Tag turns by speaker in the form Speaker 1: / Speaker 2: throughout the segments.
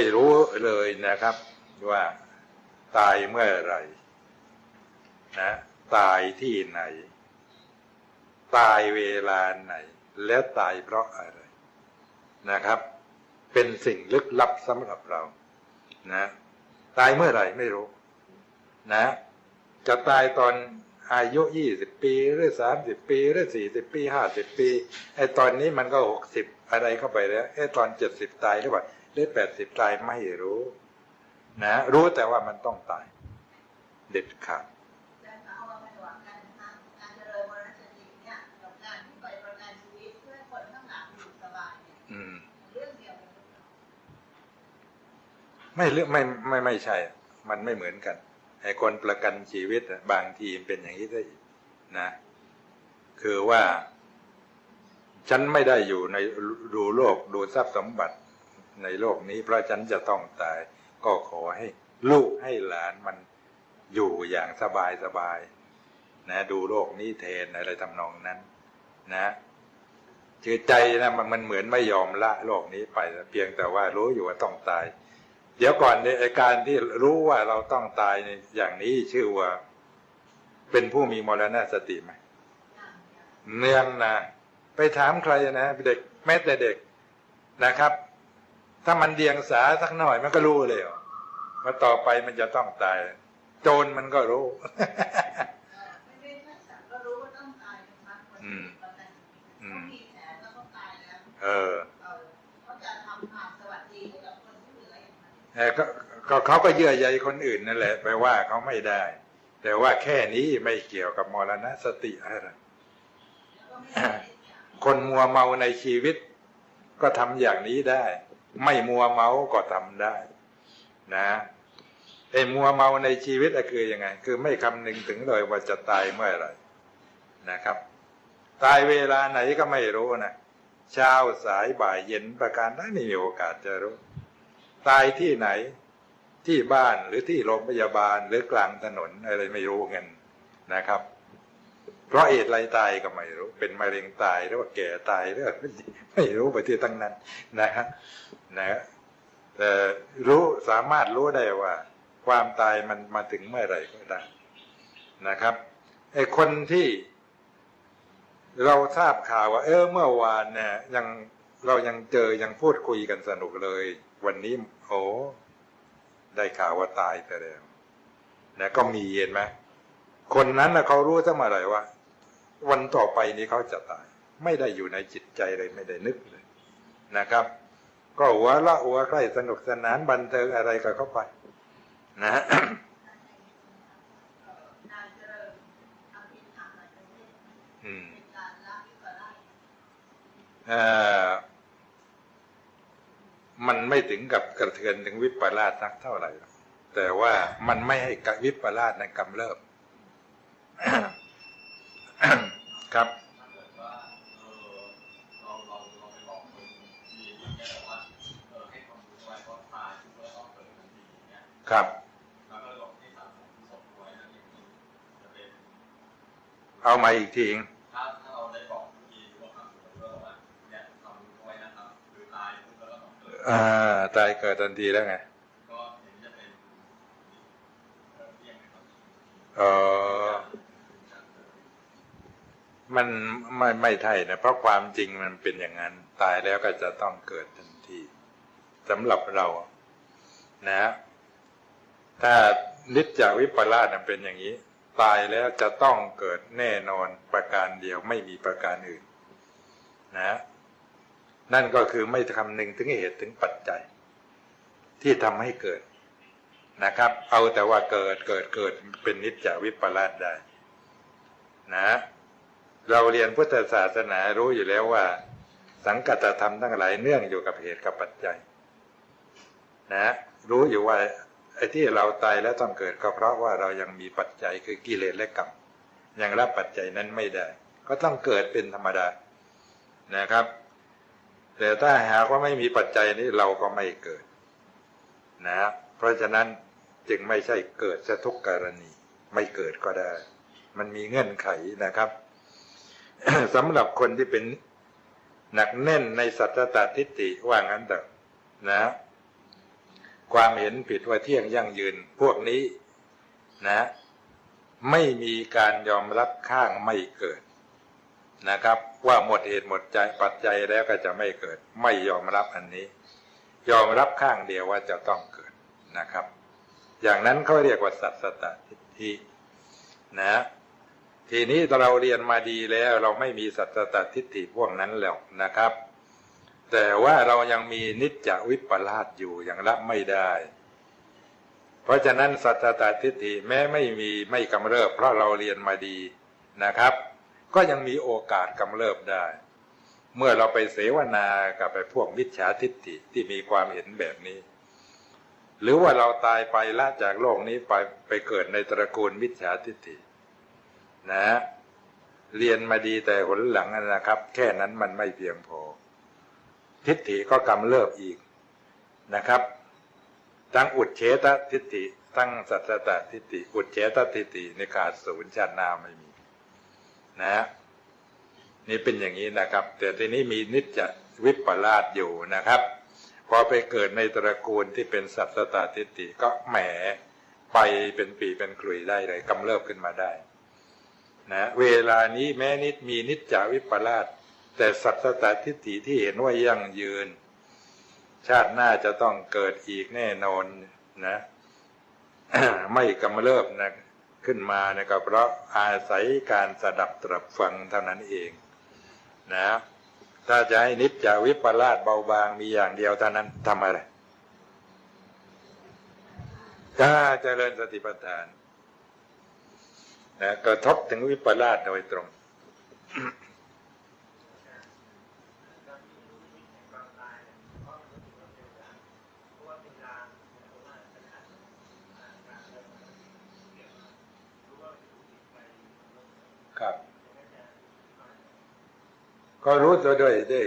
Speaker 1: ไม่รู้เลยนะครับ ว่าตายเมื่อไรนะตายที่ไหน ตายเวลาไหน แล้วตายเพราะอะไรนะครับ เป็นสิ่งลึกลับสำหรับเรา นะ ตายเมื่อไหร่ไม่รู้ นะ จะตายตอนอายุยี่สิบปี หรือสามสิบปี หรือสี่สิบปีห้าสิบปีไอ้ตอนนี้มันก็หกสิบ อะไรเข้าไปแล้วไอ้ตอนเจ็ดสิบตายหรือเปล่าหรือแปดสิบตายไม่รู้ นะ รู้แต่ว่ามันต้องตาย เด็ดขาด
Speaker 2: แต่เอามาเป็นหวังกันนะคะการเจริญมรณสติเนี่ยกับการที่ไปประกันชีวิตเพื่อให้คนข้างหลังอยู่สบายเนี่ย
Speaker 1: อืม
Speaker 2: เรื่องเดียวกันหรือเปล่า
Speaker 1: ไม่เรื่องไม่ไม่ไม่ใช่ มันไม่เหมือนกันไอ้คนประกันชีวิตอะบางทีมันเป็นอย่างนี้ได้อีกนะ คือว่า ฉันไม่ได้อยู่ในดูโลกดูทรัพย์สมบัติในโลกนี้ เพราะฉันจะต้องตาย ก็ขอให้ลูกให้หลานมันอยู่อย่างสบายสบายนะดูโลกนี้แทนอะไรทำนองนั้นนะคือใจนะมันมันเหมือนไม่ยอมละโลกนี้ไปเพียงแต่ว่ารู้อยู่ว่าต้องตาย เดี๋ยวก่อนในอ้การที่รู้ว่าเราต้องตายในอย่างนี้ชื่อว่า เป็นผู้มีมรณสติไหม
Speaker 2: เดียว
Speaker 1: เนืองนะ ไปถามใครนะเด็กแม้แต่เด็กนะครับ ถ้ามันเดียงสาสักหน่อยมันก็รู้เลยว่าต่อไปมันจะต้องตาย โจรมันก็รู้
Speaker 2: เออไม่ไม่ไม่สักก็รู้ว่าต้องตายนะคะคน
Speaker 1: อืม
Speaker 2: ที่ประกันชีวิต
Speaker 1: อืม
Speaker 2: เขามีแผนว่าต้องตายแล้ว
Speaker 1: เออ
Speaker 2: เออเขาจะทำความสวัสดีให้กับคนที่เหลืออย่างนั้น
Speaker 1: เออก็ก็เขาก็เยื่อใยคนอื่นนั่นแหละไปว่าเขาไม่ได้ แต่ว่าแค่นี้ไม่เกี่ยวกับมรณสติอะไร คนมัวเมาในชีวิต ก็ทำอย่างนี้ได้ ไม่มัวเมาก็ทำได้ นะไอ้มัวเมาในชีวิตอะคือยังไง คือไม่คำนึงถึงเลยว่าจะตายเมื่อไหร่นะครับ ตายเวลาไหนก็ไม่รู้นะเช้าสายบ่ายเย็นประการใดไม่มีโอกาสจะรู้ ตายที่ไหนที่บ้านหรือที่โรงพยาบาลหรือกลางถนนอะไรไม่รู้เงินนะครับ เพราะเหตุอะไรตายก็ไม่รู้ เป็นมะเร็งตายหรือว่าแก่ตายหรืออะไรไม่รู้ไปที่ตั้งนั้นนะฮะนะแต่รู้สามารถรู้ได้ว่า ความตายมันมาถึงเมื่อไหร่ก็ได้นะครับไอ้คนที่เราทราบข่าวว่า เออเมื่อวานเนี่ยยังเรายังเจอยังพูดคุยกันสนุกเลย วันนี้โอ้ได้ข่าวว่าตายไปแล้วนะก็มีเห็นไหมคนนั้นนะเขารู้ซะเมื่อไหร่ว่า วันต่อไปนี้เขาจะตาย ไม่ได้อยู่ในจิตใจเลยไม่ได้นึกเลยนะครับ ก็หัวละหัวใกล้สนุกสนานบันเทิงอะไรก็เข้าไป นะ
Speaker 2: อืมอ่า
Speaker 1: มันไม่ถึงกับกระเทือนถึงวิปลาสสักเท่าไหร่ แต่ว่ามันไม่ให้กวิปลาสนั้นกำเริบ ครับ
Speaker 3: ถ้าเกิดว่าเออเราเราเราไปบอกคนที่อย่างเงี้ยแบบว่าเออให้ความรู้ไว้เพราะตายทุกเมื่อต้องเกิดทันทีอย่างเงี้ย
Speaker 1: ครับ
Speaker 3: แล้วก็เลยบอกให้สะสมศพไว้นะอย่างนี้จะเป็น
Speaker 1: เอามาอีกที
Speaker 3: ถ้าถ้าเราได้บอกทีว่าคำสุดท้ายว่าเนี่ยทำไว้นะครับคือตายทุกเมื่อต้องเกิด
Speaker 1: อ่าตายเกิดทันทีแล้วไง
Speaker 3: ก็อย่างนี้จะเป็นเออเรียกไห มั
Speaker 1: นไม่ไม่ใช่นะเพราะความจริงมันเป็นอย่างนั้น ตายแล้วก็จะต้องเกิดทันทีสำหรับเรา นะ ถ้านิจจวิปลาสเป็นอย่างนี้ ตายแล้วจะต้องเกิดแน่นอนประการเดียวไม่มีประการอื่น นะ นั่นก็คือไม่คำนึงถึงเหตุถึงปัจจัย ที่ทำให้เกิดนะครับ เอาแต่ว่าเกิดเกิดเกิดเป็นนิจจวิปลาสได้ นะ เราเรียนพุทธศาสนารู้อยู่แล้วว่า สังกัตธรรมทั้งหลายเนื่องอยู่กับเหตุกับปัจจัย นะ รู้อยู่ว่าไอ้ที่เราตายแล้วต้องเกิดก็เพราะว่าเรายังมีปัจจัยคือกิเลสและกรรมยังรับปัจจัยนั้นไม่ได้ ก็ต้องเกิดเป็นธรรมดานะครับ แต่ถ้าหากว่าไม่มีปัจจัยนี้เราก็ไม่เกิด นะ เพราะฉะนั้นจึงไม่ใช่เกิดซะทุกกรณี ไม่เกิดก็ได้ มันมีเงื่อนไขนะครับ สำหรับคนที่เป็นหนักแน่นในสัจตทิฏฐิว่างั้นเถอะนะ ความเห็นผิดว่าเที่ยงยั่งยืนพวกนี้นะ ไม่มีการยอมรับข้างไม่เกิดนะครับ ว่าหมดเหตุหมดใจปัจจัยแล้วก็จะไม่เกิด ไม่ยอมรับอันนี้ ยอมรับข้างเดียวว่าจะต้องเกิดนะครับ อย่างนั้นเขาเรียกว่าสัตสตทิฏฐินะ ทีนี้เราเรียนมาดีแล้วเราไม่มีสัตตตทิฏฐิพวกนั้นแล้วนะครับ แต่ว่าเรายังมีนิจจวิปลาสอยู่ยังรับไม่ได้ เพราะฉะนั้นสัตตตทิฏฐิแม้ไม่มีไม่กำเริบ เพราะเราเรียนมาดีนะครับ ก็ยังมีโอกาสกำเริบได้ เมื่อเราไปเสวนากับไปพวกมิจฉาทิฏฐิที่มีความเห็นแบบนี้ หรือว่าเราตายไปละจากโลกนี้ไปไปเกิดในตระกูลมิจฉาทิฏฐิ นะ เรียนมาดีแต่หนหลังนะครับ แค่นั้นมันไม่เพียงพอ ทิฏฐิก็กำเริบอีกนะครับ ทั้งอุดเฉตทิฏฐิทั้งสัตตตทิฏฐิอุดเฉตทิฏฐิในขาดศูนย์ชาตินาไม่มี นะนี่เป็นอย่างนี้นะครับ แต่ทีนี้มีนิจจวิปลาสอยู่นะครับพอไปเกิดในตระกูลที่เป็นสัตตาทิฏฐิก็แหมไปเป็นปีเป็นขลุยได้เลยกำเริบขึ้นมาได้ นะเวลานี้แม้นิดมีนิจจาวิปลาสแต่สัตตตทิฏฐิที่เห็นว่ายั่งยืน ชาติหน้าจะต้องเกิดอีกแน่นอนนะไม่กำเริบนะขึ้นมานะก็เพราะอาศัยการสดับตรับฟังเท่านั้นเองนะถ้าจะให้นิจจาวิปลาสเบาบางมีอย่างเดียวเท่านั้นทำอะไรถ้าเจริญสติปัฏฐาน นะกระทบถึงวิปลาสโดยตรงครับ ก็รู้ตัวด้วยได้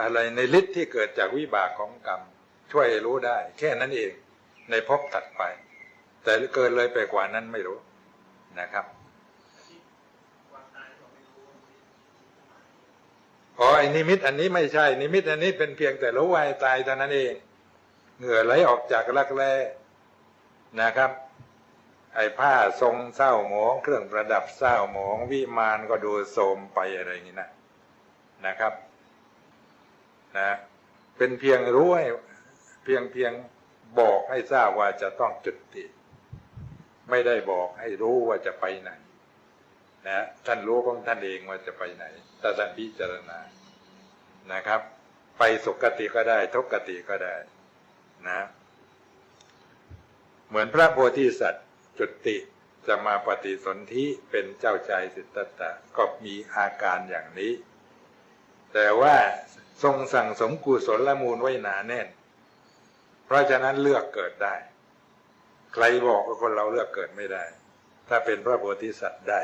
Speaker 1: อะไรในฤทธิ์ที่เกิดจากวิบากของกรรม ช่วยรู้ได้ แค่นั้นเอง ในภพถัดไป แต่เกินเลยไปกว่านั้นไม่รู้นะครับอ๋อไอ้นิมิตอันนี้ไม่ใช่ นิมิตอันนี้เป็นเพียงแต่รู้ว่าตายเท่านั้นเอง เหงื่อไหลออกจากรักแร้นะครับ ไอ้ผ้าทรงเศร้าหมอง เครื่องประดับเศร้าหมอง วิมานก็ดูโทรมไปอะไรอย่างนี้นะนะครับนะเป็นเพียงรู้ให้เพียงเพียงบอกให้ทราบว่าจะต้องจุดติ ไม่ได้บอกให้รู้ว่าจะไปไหนนะท่านรู้ของท่านเองว่าจะไปไหนแต่ท่านพิจารณานะครับ ไปสุกติก็ได้ทุกติก็ได้นะ เหมือนพระโพธิสัตว์จุติจะมาปฏิสนธิเป็นเจ้าชายสิทธัตถะก็มีอาการอย่างนี้ แต่ว่าทรงสั่งสมกุศลละมูลไว้หนาแน่น เพราะฉะนั้นเลือกเกิดได้ ใครบอกว่าคนเราเลือกเกิดไม่ได้ ถ้าเป็นพระโพธิสัตว์ได้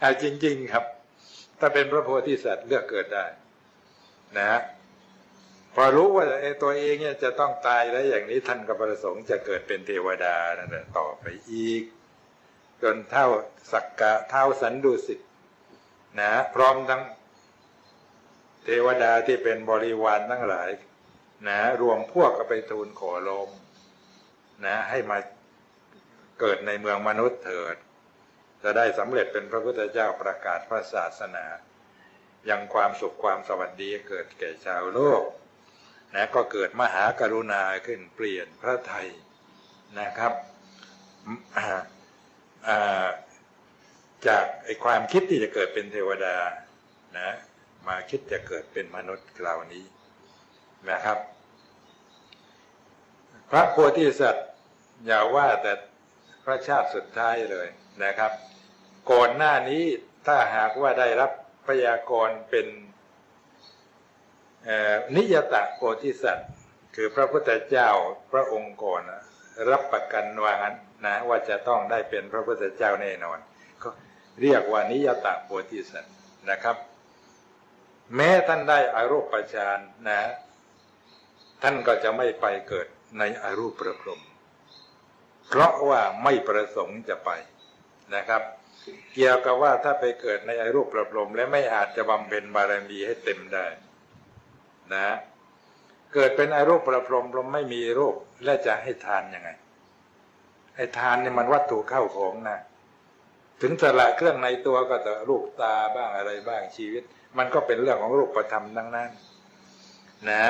Speaker 1: เอาจริง ๆ ครับ ถ้าเป็นพระโพธิสัตว์เลือกเกิดได้ นะฮะพอรู้ว่าไอ้ตัวเองเนี่ยจะต้องตายแล้วอย่างนี้ท่านก็ประสงค์จะเกิดเป็นเทวดานั่นแหละต่อไปอีก จนเท่าสักกะเท่าสันดุสิตนะพร้อมทั้งเทวดาที่เป็นบริวารทั้งหลาย นะรวมพวกก็ไปทูลขอลงนะให้มาเกิดในเมืองมนุษย์เถิด จะได้สำเร็จเป็นพระพุทธเจ้าประกาศพระศาสนายังความสุขความสวัสดีเกิดแก่ชาวโลกนะก็เกิดมหากรุณาขึ้นเปลี่ยนพระไทยนะครับจากไอความคิดที่จะเกิดเป็นเทวดานะมาคิดจะเกิดเป็นมนุษย์คราวนี้นะครับ ระโพธิสัตว์อย่าว่าแต่พระชาติสุดท้ายเลยนะครับ ก่อนหน้านี้ถ้าหากว่าได้รับพยากรณ์เป็นนิยตะโพธิสัตว์ คือพระพุทธเจ้าพระองค์ก่อนรับประกันว่างั้นนะว่าจะต้องได้เป็นพระพุทธเจ้าแน่นอนก็เรียกว่านิยตะโพธิสัตว์นะครับ แม้ท่านได้อารูปฌานนะ ท่านก็จะไม่ไปเกิด ในอารูปประพรม เพราะว่าไม่ประสงค์จะไปนะครับ เกี่ยวกับว่าถ้าไปเกิดในอารูปประพรม และไม่อาจจะบำเพ็ญบารมีให้เต็มได้นะ เกิดเป็นอารูปประพรมลมไม่มีรูปและจะให้ทานยังไง ให้ทานเนี่ยมันวัตถุเข้าของนะถึงสละเครื่องในตัวก็แต่รูปตาบ้างอะไรบ้างชีวิต มันก็เป็นเรื่องของรูปธรรมทั้งนั้นนะ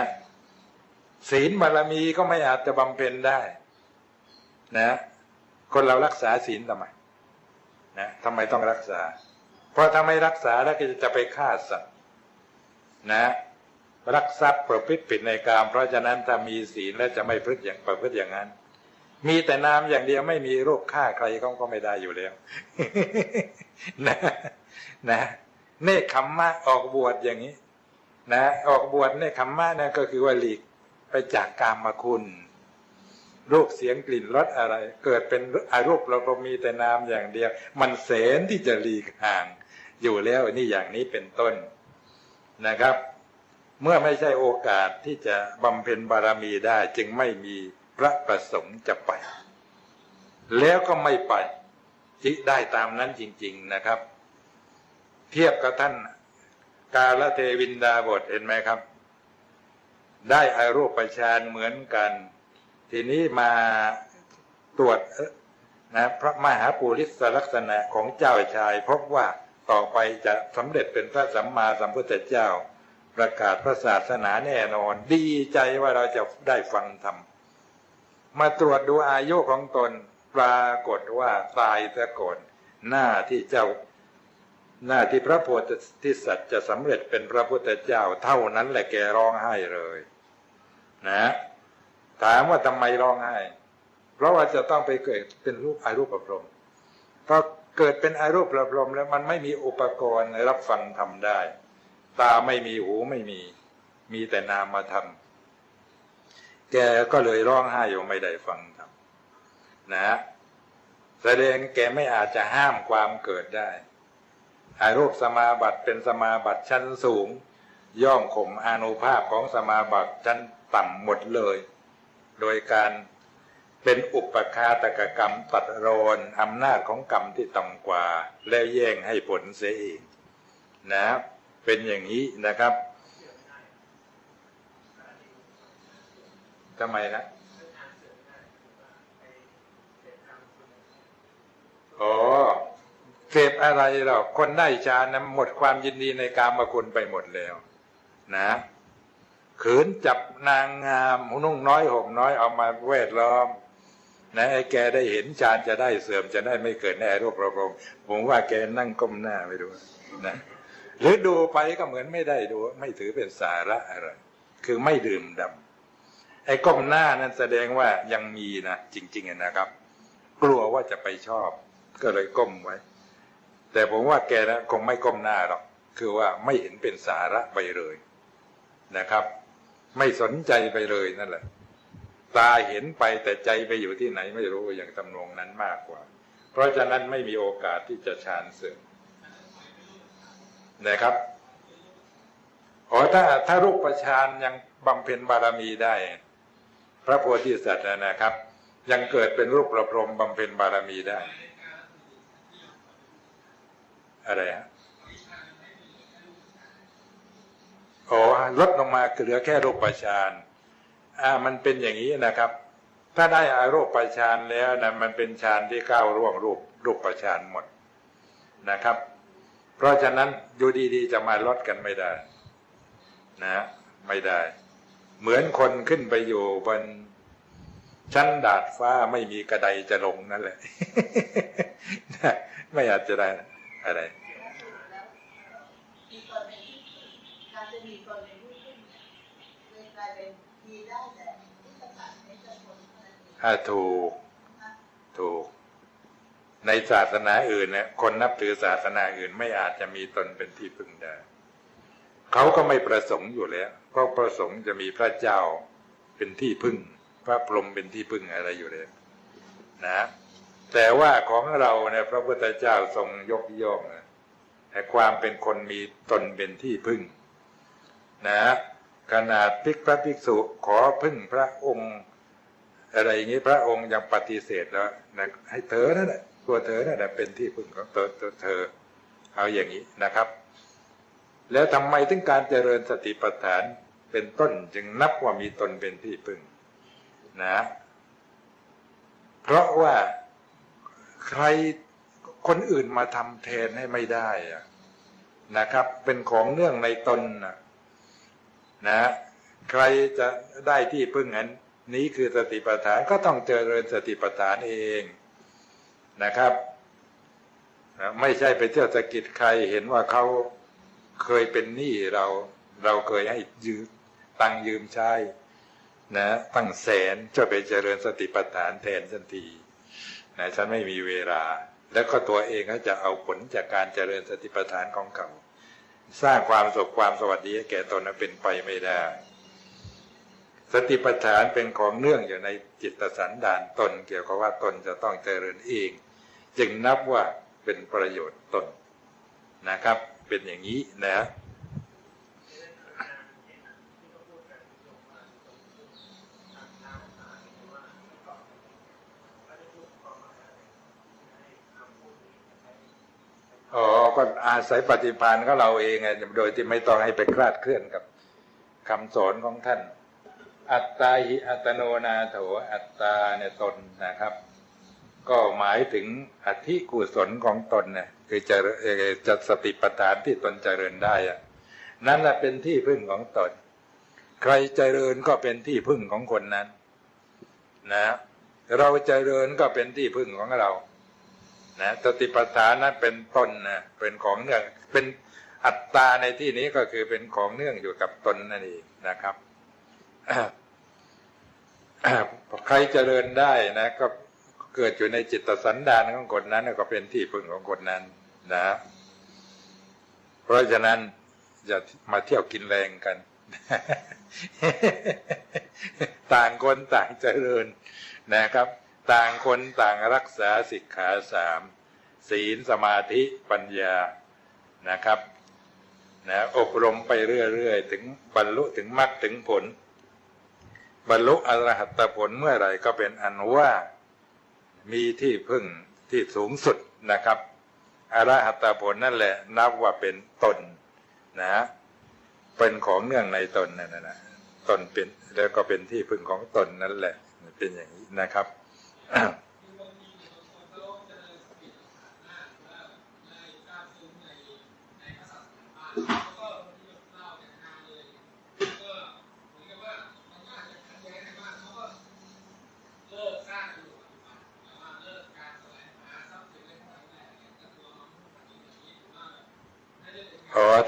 Speaker 1: ศีลบารมีก็ไม่อาจจะบำเพ็ญได้ นะ คนเรารักษาศีลทำไมนะทำไมต้องรักษา เพราะถ้าไม่รักษาแล้วก็จะไปฆ่าสัตว์นะ รักทรัพย์ประพฤติผิดในกามเพราะฉะนั้นถ้ามีศีลแล้วจะไม่พฤติอย่างประพฤติอย่างนั้น มีแต่นามอย่างเดียวไม่มีโรคฆ่าใครเขาก็ไม่ได้อยู่แล้ว นะ นะเนคขมมะออกบวชอย่างนี้ นะ ออกบวชเนคขมมะนั่นก็คือว่าหลีก ไปจากกามคุณรูปเสียงกลิ่นรสอะไร เกิดเป็นอารูปเราก็มีแต่นามอย่างเดียว มันเสนที่จะหลีกห่าง อยู่แล้วนี่อย่างนี้เป็นต้นนะครับ เมื่อไม่ใช่โอกาสที่จะบำเพ็ญบารมีได้ จึงไม่มีพระประสงค์จะไป แล้วก็ไม่ไปจิได้ตามนั้นจริง ๆนะครับ เทียบกับท่าน กาลเทวินดาบทเห็นไหมครับ ได้อารูปฌานเหมือนกัน ทีนี้มาตรวจนะพระมหาปุริสลักษณะของเจ้าชาย พบว่าต่อไปจะสำเร็จเป็นพระสัมมาสัมพุทธเจ้า ประกาศพระศาสนาแน่นอน ดีใจว่าเราจะได้ฟังธรรมมาตรวจดูอายุของตนปรากฏว่าตายซะก่อนหน้าที่เจ้า หน้าที่พระโพธิสัตว์จะสำเร็จเป็นพระพุทธเจ้าเท่านั้นแหละแกร้องไห้เลย นะถามว่าทำไมร้องไห้ เพราะว่าจะต้องไปเกิดเป็นรูปอารูปประพรมพอเกิดเป็นอารูปประพรมแล้วมันไม่มีอุปกรณ์รับฟังทำได้ ตาไม่มีหูไม่มี มีแต่นามมาทำแกก็เลยร้องไห้อยู่ไม่ได้ฟังทำนะแสดงแกไม่อาจจะห้ามความเกิดได้อารูปสมาบัติเป็นสมาบัติชั้นสูง ย่อมข่มอนุภาพของสมาบัติชั้นต่ำหมดเลย โดยการเป็นอุปคาตกกรรมตัดรอนอำนาจของกรรมที่ต่ำกว่า แล้วแย่งให้ผลเสียเองนะเป็นอย่างนี้นะครับทำไมนะอ๋อเสพอะไรหรอกคนได้ฌานนะหมดความยินดีในการมาคุณไปหมดแล้ว นะขืนจับนางงามนุ่งน้อยห่มน้อยเอามาเวทล้อมนะไอ้แกได้เห็นฌานจะได้เสื่อมจะได้ไม่เกิดแน่รูปประพรมผมว่าแกนั่งก้มหน้าไปดูนะหรือดูไปก็เหมือนไม่ได้ดู ไม่ถือเป็นสาระอะไร คือไม่ดื่มดำไอ้ก้มหน้านั้นแสดงว่ายังมีนะจริง ๆนะครับ กลัวว่าจะไปชอบ ก็เลยก้มไว้ แต่ผมว่าแกนะคงไม่ก้มหน้าหรอก คือว่าไม่เห็นเป็นสาระไปเลย นะครับ ไม่สนใจไปเลยนั่นแหละ ตาเห็นไปแต่ใจไปอยู่ที่ไหนไม่รู้อย่างตำนงนั้นมากกว่า เพราะฉะนั้นไม่มีโอกาสที่จะฌานเสื่อมนะครับอ๋อถ้าถ้ารูปประชานยังบำเพ็ญบารมีได้ พระโพธิสัตว์นะครับ ยังเกิดเป็นรูปประพรมบำเพ็ญบารมีได้ อะไรฮะ โอ้ลดลงมาเหลือแค่โรูประชานอ่ามันเป็นอย่างนี้นะครับ ถ้าได้อารูปประชานแล้วนะมันเป็นฌานที่ก้าวร่วงรูปรูปประชานหมดนะครับ เพราะฉะนั้นอยู่ดีๆจะมาลดกันไม่ได้ นะ ไม่ได้ เหมือนคนขึ้นไปอยู่บนชั้นดาดฟ้าไม่มีกระไดจะลงนั่นแหละ ไม่อาจจะได้อะไร
Speaker 2: แล้วมีตนเป็นที่พึ่งการจะมีตนเป็นที่พึ่งเนี่ยเลยกลายเป็นมีได้แต่ที่สถานในเจ้าคนเ้า
Speaker 1: ถูก ถูก ในศาสนาอื่นเนี่ยคนนับถือศาสนาอื่นไม่อาจจะมีตนเป็นที่พึ่งได้เขาก็ไม่ประสงค์อยู่แล้ว เพราะประสงค์จะมีพระเจ้าเป็นที่พึ่ง พระพรหมเป็นที่พึ่งอะไรอยู่แล้วนะ แต่ว่าของเราเนี่ยพระพุทธเจ้าทรงยกย่องนะแต่ความเป็นคนมีตนเป็นที่พึ่ง นะขนาดภิกพระภิกษุขอพึ่งพระองค์ อะไรอย่างนี้พระองค์ยังปฏิเสธแล้วนะให้เธอนั่นแหละตัวเธอนั่นแหละเป็นที่พึ่งของตัวตัวเธอ เอาอย่างนี้นะครับ แล้วทำไมถึงการเจริญสติปัฏฐานเป็นต้นจึงนับว่ามีตนเป็นที่พึ่งนะ เพราะว่าใครคนอื่นมาทำแทนให้ไม่ได้นะครับ เป็นของเนื่องในตนนะนะใครจะได้ที่พึ่งอัน นี้คือสติปัฏฐานก็ต้องเจริญสติปัฏฐานเองนะครับ ไม่ใช่ไปเที่ยวสะกิดใครเห็นว่าเขาเคยเป็นหนี้เรา เราเคยให้ยืมตังค์ยืมใช้นะตั้งแสนช่วยไปเจริญสติปัฏฐานแทนทันทีนะฉันไม่มีเวลา แล้วก็ตัวเองก็จะเอาผลจากการเจริญสติปัฏฐานของเขา สร้างความสุขความสวัสดีแก่ตนนั้นเป็นไปไม่ได้ สติปัฏฐานเป็นของเนื่องอยู่ในจิตสันดานตน เกี่ยวกับว่าตนจะต้องเจริญเอง จึงนับว่าเป็นประโยชน์ตนนะครับ เป็นอย่างนี้นะอ๋อก็อาศัยปฏิภาณของเราเองไงโดยที่ไม่ต้องให้ไปคลาดเคลื่อนกับคำสอนของท่าน อัตตาหิอัตโนนาโถอัตตาเนี่ยตนนะครับ ก็หมายถึงอธิกุศลของตนเนี่ยคือจะจะสติปัฏฐานที่ตนเจริญได้อะนั่นแหละเป็นที่พึ่งของตน ใครเจริญก็เป็นที่พึ่งของคนนั้น นะ เราเจริญก็เป็นที่พึ่งของเรา นะสติปัฏฐานนั้นเป็นต้นนะเป็นของเนื่องเป็นอัตตาในที่นี้ก็คือเป็นของเนื่องอยู่กับตนนั่นเองนะครับ ใครเจริญได้นะ ก็เกิดอยู่ในจิตสันดานของคนนั้นก็เป็นที่พึ่งของคนนั้นนะ เพราะฉะนั้นอย่ามาเที่ยวกินแรงกัน ต่างคนต่างเจริญนะครับ ต่างคนต่างรักษาสิกขาสามศีลสมาธิปัญญานะครับนะอบรมไปเรื่อยๆ ถึงบรรลุถึงมรรคถึงผล บรรลุอรหัตผลเมื่อไหร่ก็เป็นอันว่ามีที่พึ่งที่สูงสุดนะครับ อรหัตผลนั่นแหละ นับว่าเป็นตนนะเป็นของเนื่องในตนนั่นนะตนเป็นแล้วก็เป็นที่พึ่งของตนนั่นแหละ เป็นอย่างนี้นะครับ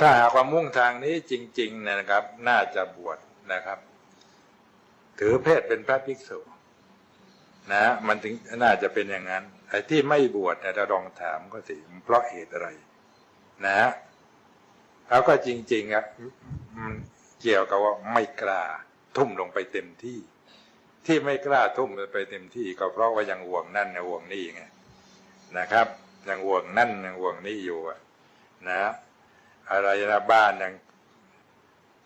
Speaker 1: ถ้าหากว่ามุ่งทางนี้จริง ๆ นะครับ น่าจะบวชนะครับ ถือเพศเป็นพระภิกษุนะมันถึงน่าจะเป็นอย่างนั้นไอ้ที่ไม่บวชเนี่ยเราลองถามก็สิเพราะเหตุอะไร นะแล้วก็จริงๆอะเกี่ยวกับว่าไม่กล้าทุ่มลงไปเต็มที่ ที่ไม่กล้าทุ่มไปเต็มที่ก็เพราะว่ายังห่วงนั่นห่วงนี่ไงนะครับ ยังห่วงนั่นยังห่วงนี่อยู่อะนะ อะไรนะบ้านยัง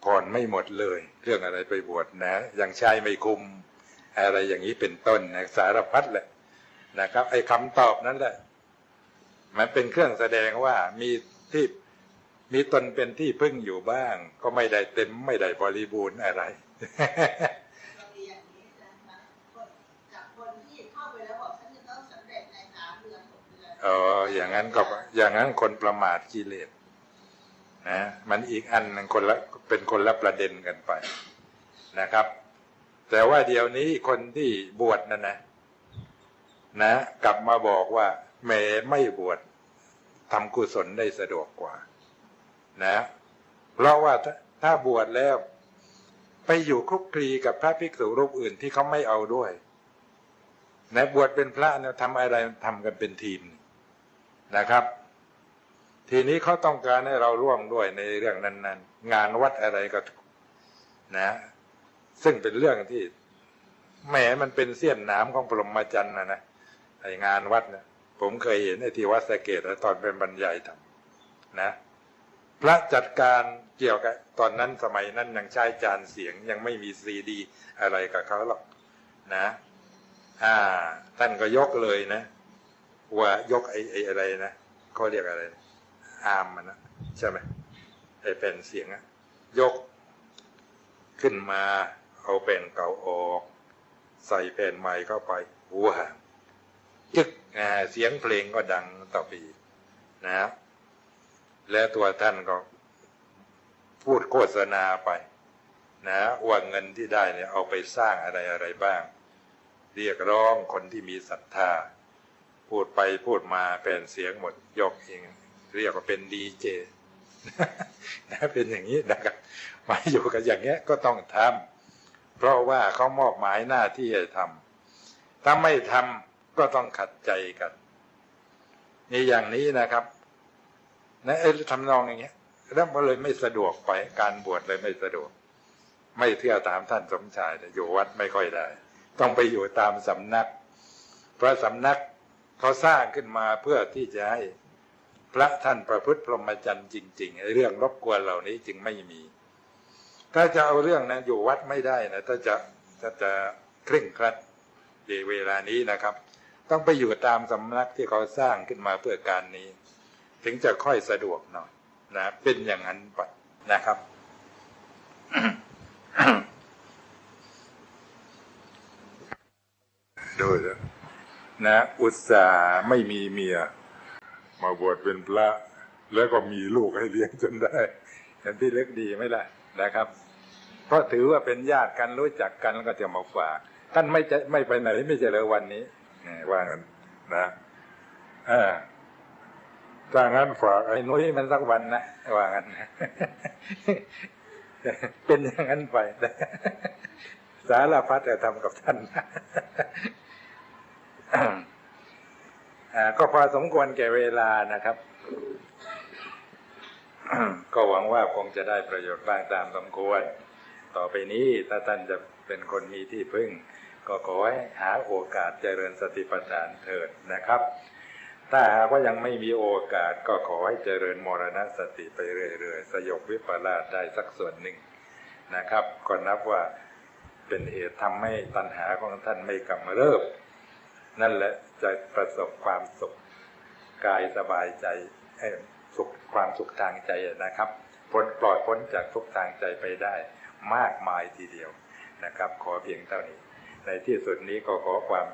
Speaker 1: ผ่อนไม่หมดเลย เรื่องอะไรไปบวชนะ ยังใช้ไม่คุมอะไรอย่างนี้เป็นต้นนะสารพัดแหละนะครับ ไอ้คำตอบนั้นแหละ มันเป็นเครื่องแสดงว่ามีที่มีตนเป็นที่พึ่งอยู่บ้าง ก็ไม่ได้เต็มไม่ได้บริบูรณ์อะไร
Speaker 2: ก็มีอย่างนี้นะคะคนจากคนที่เข้าไปแล้วบอกฉันจะต้องสำเร็จในสามเดือนหกเดือน
Speaker 1: เอออย่างนั้นก็อย่างนั้นคนประมาทกิเลส นะ มันอีกอันนึงคนละเป็นคนละประเด็นกันไปนะครับ แต่ว่าเดี๋ยวนี้คนที่บวชนั่นนะ นะ กลับมาบอกว่าแหมไม่บวชทำกุศลได้สะดวกกว่า นะ เพราะว่าถ้าถ้าบวชแล้วไปอยู่คลุกคลีกับพระภิกษุรูปอื่นที่เขาไม่เอาด้วยนะบวชเป็นพระเนี่ยทำอะไรทำกันเป็นทีมนะครับ ทีนี้เขาต้องการให้เราร่วมด้วยในเรื่องนั้น ๆ งานวัดอะไรก็นะ ซึ่งเป็นเรื่องที่แหมมันเป็นเสี้ยนน้ำของปรหมจรรย์นะนะไองานวัดนะผมเคยเห็นไอ้ที่วัดสะเกตตอนเป็นบรรยายทำนะ พระจัดการเกี่ยวกับตอนนั้นสมัยนั้นยังใช้จานเสียงยังไม่มีซีดี อะไรกับเขาหรอกนะอ่าท่านก็ยกเลยนะ ว่ายกไอ้ไอ้อะไรนะเขาเรียกอะไรนะ อาร์มมันนะใช่ไหมไอ้เป็นเสียงอะยก ขึ้นมาเอาแผ่นเก่าออก ใส่แผ่นใหม่เข้าไปว้าจึกเสียงเพลงก็ดังต่อไปอีนะและตัวท่านก็พูดโฆษณาไป นะว่าเงินที่ได้เนี่ยเอาไปสร้างอะไรอะไรบ้าง เรียกร้องคนที่มีศรัทธา พูดไปพูดมาเป็นเสียงหมดยกเอง เรียกว่าเป็นดีเจนะเป็นอย่างนี้นะครับมาอยู่กันอย่างเงี้ยก็ต้องทำเพราะว่าเขามอบหมายหน้าที่ให้ทำถ้าไม่ทำก็ต้องขัดใจกันนี่อย่างนี้นะครับนะเอ้ทำนองอย่างเงี้ยแล้วมันเลยไม่สะดวกไปการบวชเลยไม่สะดวก ไม่เที่ยวตามท่านสมชายเนี่ยอยู่วัดไม่ค่อยได้ ต้องไปอยู่ตามสำนัก เพราะสำนักเขาสร้างขึ้นมาเพื่อที่จะให้ พระท่านประพฤติพรหมจรรย์จริงๆเรื่องรบกวนเหล่านี้จึงไม่มี ถ้าจะเอาเรื่องนะอยู่วัดไม่ได้นะถ้าจะถ้าจะเคร่งครัดในเวลานี้นะครับ ต้องไปอยู่ตามสำนักที่เขาสร้างขึ้นมาเพื่อการนี้ ถึงจะค่อยสะดวกหน่อยนะเป็นอย่างนั้นไปนะครับดูนะนะอุตส่าห์ไม่มีเมีย มาบวชเป็นพระ แล้วก็มีลูกให้เลี้ยงจนได้เห็นที่เล็กดีไหมล่ะนะครับ เพราะถือว่าเป็นญาติกันรู้จักกันแล้วก็จะมาฝากท่านไม่จะไม่ไปไหนไม่เจอวันนี้ว่ากันนะเออถ้างั้นฝากไอ้นุ้ยมันสักวันนะว่างั้นเป็นอย่างนั้นไปสารพัดจะทำกับท่าน ก็พอสมควรแก่เวลานะครับ ก็หวังว่าคงจะได้ประโยชน์บ้างตามสมควร ต่อไปนี้ถ้าท่านจะเป็นคนมีที่พึ่ง ก็ขอให้หาโอกาสเจริญสติปัฏฐานเถิดนะครับ ถ้าหากว่ายังไม่มีโอกาสก็ขอให้เจริญมรณสติไปเรื่อยๆ สยบวิปลาสได้สักส่วนหนึ่งนะครับ ก็นับว่าเป็นเหตุทำให้ตัณหาของท่านไม่กำเริบ นั่นแหละจะประสบความสุขกายสบายใจสุขความสุขทางใจนะครับพ้นปลอดพ้นจากทุกทางใจไปได้มากมายทีเดียวนะครับ ขอเพียงเท่านี้ ในที่สุดนี้ก็ขอความ